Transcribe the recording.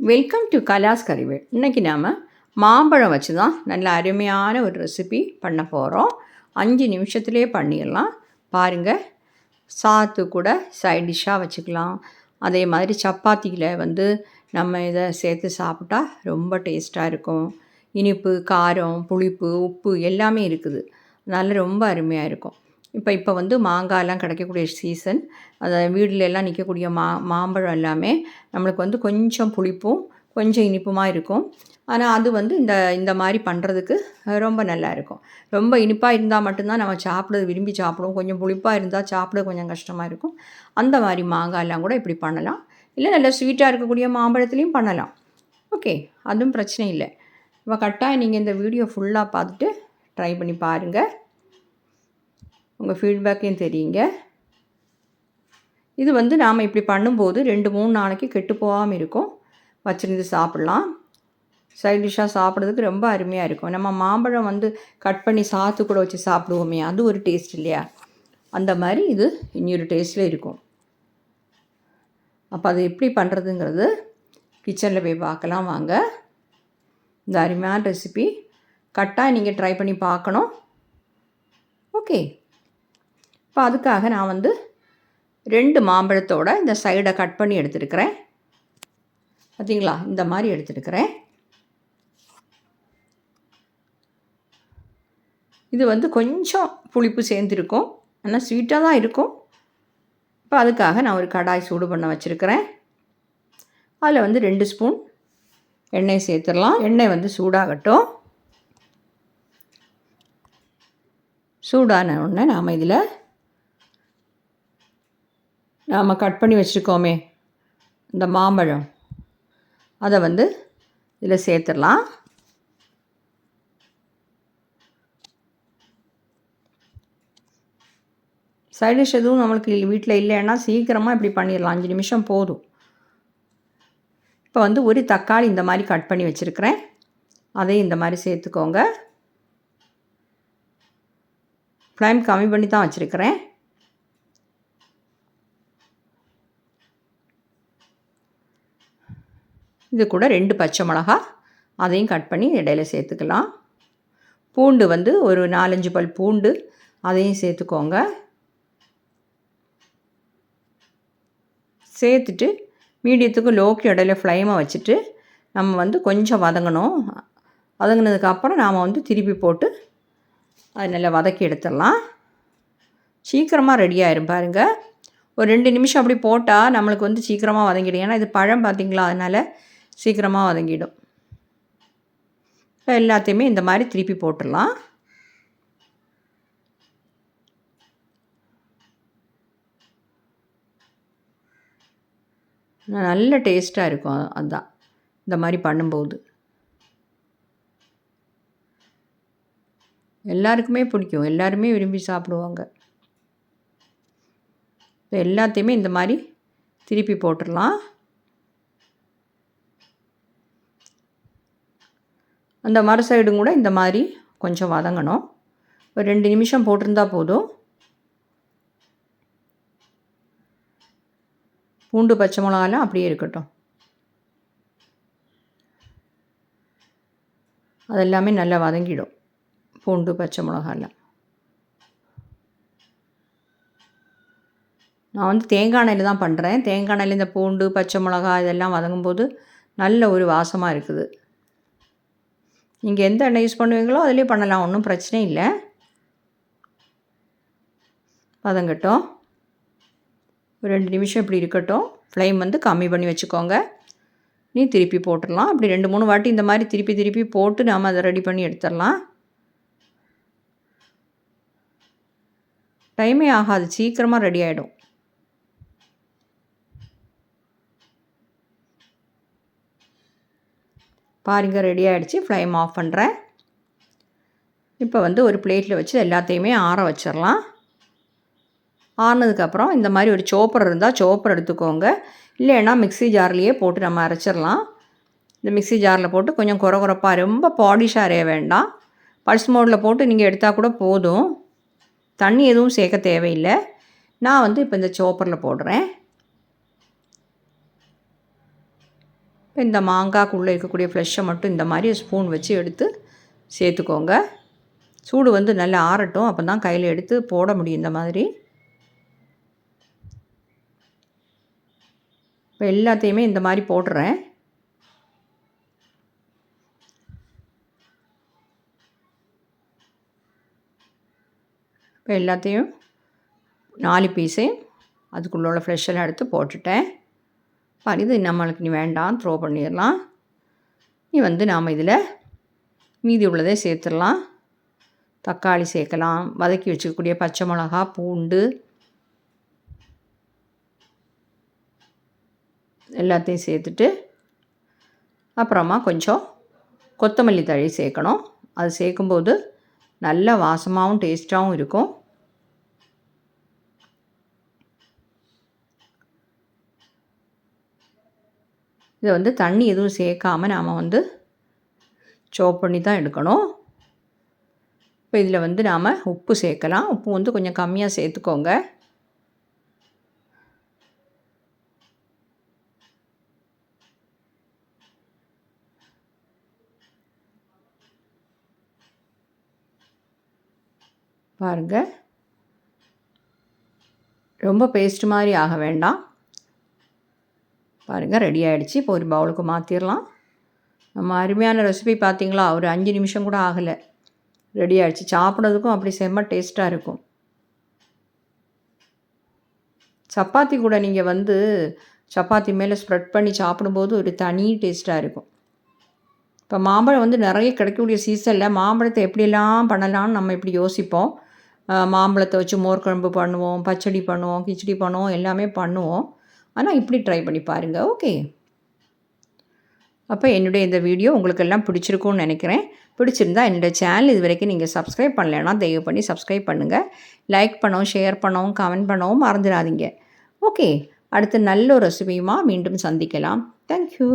Welcome to கலாஸ் கறிவேல் இன்றைக்கி நாம் மாம்பழம் வச்சு தான் நல்ல அருமையான ஒரு ரெசிபி பண்ண போகிறோம் அஞ்சு நிமிஷத்துலேயே பண்ணிடலாம். பாருங்கள் சாத்து கூட சைட் டிஷ்ஷாக வச்சுக்கலாம். அதே மாதிரி சப்பாத்தியில் வந்து நம்ம இதை சேர்த்து சாப்பிட்டா ரொம்ப டேஸ்ட்டாக இருக்கும். இனிப்பு காரம் புளிப்பு உப்பு எல்லாமே இருக்குது. அதனால் ரொம்ப அருமையாக இருக்கும். இப்போ இப்போ வந்து மாங்காயெல்லாம் கிடைக்கக்கூடிய சீசன் அதை வீட்டில் எல்லாம் நிற்கக்கூடிய மா மாம்பழம் எல்லாமே நம்மளுக்கு வந்து கொஞ்சம் புளிப்பும் கொஞ்சம் இனிப்புமாக இருக்கும். ஆனால் அது வந்து இந்த இந்த மாதிரி பண்ணுறதுக்கு ரொம்ப நல்லா இருக்கும். ரொம்ப இனிப்பாக இருந்தால் மட்டும்தான் நம்ம சாப்பிட விரும்பி சாப்பிடுவோம். கொஞ்சம் புளிப்பாக இருந்தால் சாப்பிட கொஞ்சம் கஷ்டமாக இருக்கும். அந்த மாதிரி மாங்காயெல்லாம் கூட இப்படி பண்ணலாம். இல்லை நல்ல ஸ்வீட்டாக இருக்கக்கூடிய மாம்பழத்துலேயும் பண்ணலாம். ஓகே அதுவும் பிரச்சனை இல்லை. இப்போ கட்டாயம் நீங்கள் இந்த வீடியோ ஃபுல்லாக பார்த்துட்டு ட்ரை பண்ணி பாருங்கள் உங்கள் ஃபீட்பேக்கையும் தெரியுங்க. இது வந்து நாம் இப்படி பண்ணும்போது ரெண்டு மூணு நாளைக்கு கெட்டு போகாமல் இருக்கும். வச்சுருந்து சாப்பிட்லாம். சைட் டிஷ்ஷாக சாப்பிட்றதுக்கு ரொம்ப அருமையாக இருக்கும். நம்ம மாம்பழம் வந்து கட் பண்ணி சாத்து கூட வச்சு சாப்பிடுவோமே அது ஒரு டேஸ்ட் இல்லையா? அந்த மாதிரி இது இன்னொரு டேஸ்ட்டில் இருக்கும். அப்போ அது எப்படி பண்ணுறதுங்கிறது கிச்சனில் போய் பார்க்கலாம் வாங்க. இந்த அருமையான ரெசிபி கட்டாக நீங்கள் ட்ரை பண்ணி பார்க்கணும். ஓகே இப்போ அதுக்காக நான் வந்து ரெண்டு மாம்பழத்தோட இந்த சைடை கட் பண்ணி எடுத்துருக்கிறேன். பார்த்தீங்களா இந்த மாதிரி எடுத்துருக்கிறேன். இது வந்து கொஞ்சம் புளிப்பு சேர்ந்துருக்கும். ஆனால் ஸ்வீட்டாக தான் இருக்கும். இப்போ அதுக்காக நான் ஒரு கடாய் சூடு பண்ண வச்சுருக்கிறேன். அதில் வந்து ரெண்டு ஸ்பூன் எண்ணெய் சேர்த்துடலாம். எண்ணெய் வந்து சூடாகட்டும். சூடான உடனே நாம் இதில் நாம் கட் பண்ணி வச்சுருக்கோமே இந்த மாம்பழம். அதை வந்து இதில் சேர்த்துடலாம். சைடிஷ் எதுவும் நம்மளுக்கு வீட்டில் இல்லைன்னா சீக்கிரமாக இப்படி பண்ணிடலாம். அஞ்சு நிமிஷம் போதும். இப்போ வந்து ஒரு தக்காளி இந்த மாதிரி கட் பண்ணி வச்சுருக்கிறேன். அதையும் இந்த மாதிரி சேர்த்துக்கோங்க. ஃப்ளைம் கம்மி பண்ணி தான் வச்சுருக்கிறேன். இது கூட ரெண்டு பச்சை மிளகா அதையும் கட் பண்ணி இடையில சேர்த்துக்கலாம். பூண்டு வந்து ஒரு நாலஞ்சு பல் பூண்டு அதையும் சேர்த்துக்கோங்க. சேர்த்துட்டு மீடியத்துக்கு லோக்கு இடையில ஃப்ளைமை வச்சுட்டு நம்ம வந்து கொஞ்சம் வதங்கணும். வதங்கினதுக்கப்புறம் நாம் வந்து திருப்பி போட்டு அது நல்லா வதக்கி எடுத்துடலாம். சீக்கிரமாக ரெடி ஆயிரும் பாருங்கள் ஒரு ரெண்டு நிமிஷம் அப்படி போட்டால் நம்மளுக்கு வந்து சீக்கிரமாக வதங்கிடும். ஏன்னா இது பழம் பார்த்திங்களா? அதனால் சீக்கிரமாக வதங்கிடும். இப்போ எல்லாத்தையுமே இந்த மாதிரி திருப்பி போட்டுடலாம். நல்ல டேஸ்ட்டாக இருக்கும் அதுதான் இந்த மாதிரி பண்ணும்போது. எல்லாருக்குமே பிடிக்கும். எல்லாருமே விரும்பி சாப்பிடுவாங்க. இப்போ எல்லாத்தையுமே இந்த மாதிரி திருப்பி போட்டுடலாம். அந்த மறு சைடும் கூட இந்த மாதிரி கொஞ்சம் வதங்கணும். ஒரு ரெண்டு நிமிஷம் போட்டிருந்தா போதும். பூண்டு பச்சை மிளகாலாம் அப்படியே இருக்கட்டும். அதெல்லாமே நல்லா வதங்கிடும். பூண்டு பச்சை மிளகாலாம். நான் வந்து தேங்காய் எண்ணெயில் தான் பண்ணுறேன் தேங்காய் எண்ணெயில் இந்த பூண்டு பச்சை மிளகா இதெல்லாம் வதங்கும்போது நல்ல ஒரு வாசமாக இருக்குது. நீங்கள் எந்த எண்ணெய் யூஸ் பண்ணுவீங்களோ அதுலேயே பண்ணலாம் ஒன்றும் பிரச்சனை இல்லை. பதங்கட்டும். ஒரு ரெண்டு நிமிஷம் இப்படி இருக்கட்டும். ஃப்ளைம் வந்து கம்மி பண்ணி வச்சுக்கோங்க. நீ திருப்பி போட்டுடலாம். அப்படி ரெண்டு மூணு வாட்டி இந்த மாதிரி திருப்பி திருப்பி போட்டு நாம் அதை ரெடி பண்ணி எடுத்துடலாம். டைமே ஆகாது. சீக்கிரமாக ரெடி ஆகிடும் பாருங்கள் ரெடி ஆகிடுச்சு ஃப்ளைம் ஆஃப் பண்ணுறேன் இப்போ வந்து ஒரு பிளேட்டில் வச்சு எல்லாத்தையுமே ஆற வச்சிடலாம். ஆறினதுக்கப்புறம் இந்த மாதிரி ஒரு சோப்பர் இருந்தால் சோப்பர் எடுத்துக்கோங்க. இல்லைன்னா மிக்சி ஜார்லேயே போட்டு நம்ம அரைச்சிடலாம். இந்த மிக்சி ஜாரில் போட்டு கொஞ்சம் குறை குறைப்பாக ரொம்ப பாடிஷாக அரைய வேண்டாம். பல்ஸ் மோடில் போட்டு நீங்கள் எடுத்தால் கூட போதும். தண்ணி எதுவும் சேர்க்க தேவையில்லை. நான் வந்து இப்போ இந்த சோப்பரில் போடுறேன் இப்போ இந்த மாங்காய்க்குள்ளே இருக்கக்கூடிய ஃப்ளஷை மட்டும் இந்த மாதிரி ஸ்பூன் வச்சு எடுத்து சேர்த்துக்கோங்க. சூடு வந்து நல்லா ஆறட்டும். அப்போ தான் கையில் எடுத்து போட முடியும் இந்த மாதிரி. இப்போ எல்லாத்தையுமே இந்த மாதிரி போடுறேன் இப்போ எல்லாத்தையும் நாலு பீஸையும் அதுக்குள்ள உள்ள ஃப்ரெஷ்ஷெல்லாம் எடுத்து போட்டுட்டேன். பாரு இது நம்மளுக்கு நீ வேண்டாம் த்ரோ பண்ணிடலாம். நீ வந்து நாம் இதில் மீதி உள்ளதே சேர்த்துடலாம். தக்காளி சேர்க்கலாம். வதக்கி வச்சுக்கக்கூடிய பச்சை மிளகா பூண்டு. எல்லாத்தையும் சேர்த்துட்டு அப்புறமா கொஞ்சம் கொத்தமல்லி தழி சேர்க்கணும். அது சேர்க்கும்போது நல்ல வாசமாகவும் டேஸ்ட்டாகவும் இருக்கும். இதை வந்து தண்ணி எதுவும் சேர்க்காமல் நாம் வந்து சோப் பண்ணி தான் எடுக்கணும். இப்போ இதில் வந்து நாம் உப்பு சேர்க்கலாம். உப்பு வந்து கொஞ்சம் கம்மியாக சேர்த்துக்கோங்க. பாருங்கள் ரொம்ப பேஸ்ட் மாதிரி ஆக வேண்டாம். பாருங்கள் ரெடி ஆகிடுச்சு இப்போ ஒரு பவுலுக்கு மாற்றிடலாம் நம்ம அருமையான ரெசிபி பார்த்தீங்களா ஒரு அஞ்சு நிமிஷம் கூட ஆகலை. ரெடி ஆகிடுச்சு சாப்பிட்றதுக்கும் அப்படி செம்ம டேஸ்ட்டாக இருக்கும். சப்பாத்தி கூட நீங்கள் வந்து சப்பாத்தி மேலே ஸ்ப்ரெட் பண்ணி சாப்பிடும்போது ஒரு தனி டேஸ்ட்டாக இருக்கும். இப்போ மாம்பழம் வந்து நிறைய கிடைக்கக்கூடிய சீசனில் மாம்பழத்தை எப்படியெல்லாம் பண்ணலாம்னு நம்ம இப்படி யோசிப்போம். மாம்பழத்தை வச்சு மோர் குழம்பு பண்ணுவோம் பச்சடி பண்ணுவோம் கிச்சடி பண்ணுவோம் எல்லாமே பண்ணுவோம். ஆனால் இப்படி ட்ரை பண்ணி பாருங்கள் ஓகே அப்போ என்னுடைய இந்த வீடியோ உங்களுக்கெல்லாம் பிடிச்சிருக்கும்னு நினைக்கிறேன். பிடிச்சிருந்தா என்னோடய சேனல் இது வரைக்கும் நீங்கள் சப்ஸ்கிரைப் பண்ணலைன்னா தயவு பண்ணி சப்ஸ்கிரைப் பண்ணுங்கள் லைக் பண்ணவும் ஷேர் பண்ணவும் கமெண்ட் பண்ணவும் மறந்துடாதீங்க. ஓகே அடுத்து நல்ல ஒரு ரெசிபியுமா மீண்டும் சந்திக்கலாம். தேங்க்யூ